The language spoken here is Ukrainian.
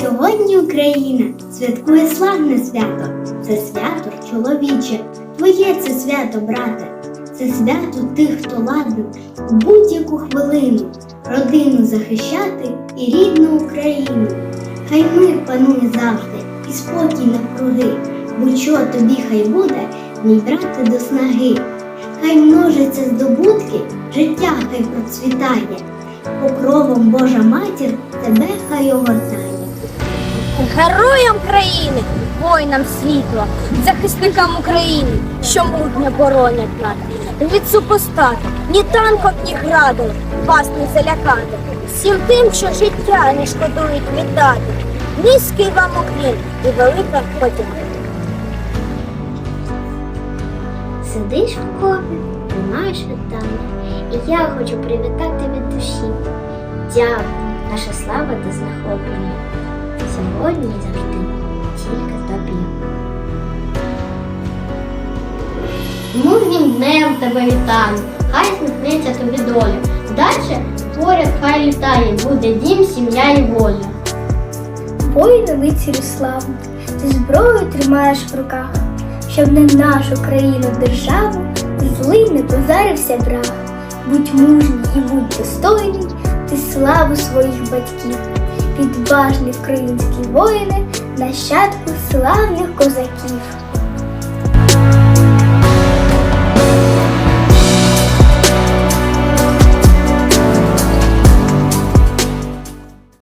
Сьогодні Україна святкує славне свято. Це свято чоловіче. Твоє це свято, брате. Це свято тих, хто ладен у будь-яку хвилину родину захищати і рідну Україну. Хай мир панує завжди і спокій навкруги. Будь-що тобі хай буде, мій брате до снаги. Хай множаться здобутки, життя хай процвітає. Покровом Божа матір тебе хай огортає. Героям країни, воїнам світла, захисникам України, що мужньо боронять нас. Від супостату, ні танком, ні градом вас не залякати. Всім тим, що життя не шкодують віддати. Низький вам уклін і велика подяка. Сидиш в копі, приймаєш вітання, і я хочу привітати від душі. Дякую, наша слава та захоплення. Сьогодні і завжди тільки тобі. Мужнім днем тебе вітаю, хай сміхнеться тобі доля. Дальше поряд хай літає, буде дім, сім'я і воля. Воїни лицарю славу, ти зброю тримаєш в руках, щоб на нашу країну державу злий не позарився враг. Будь мужній і будь достойний, ти славу своїх батьків, відважні українські воїни, нащадку славних козаків.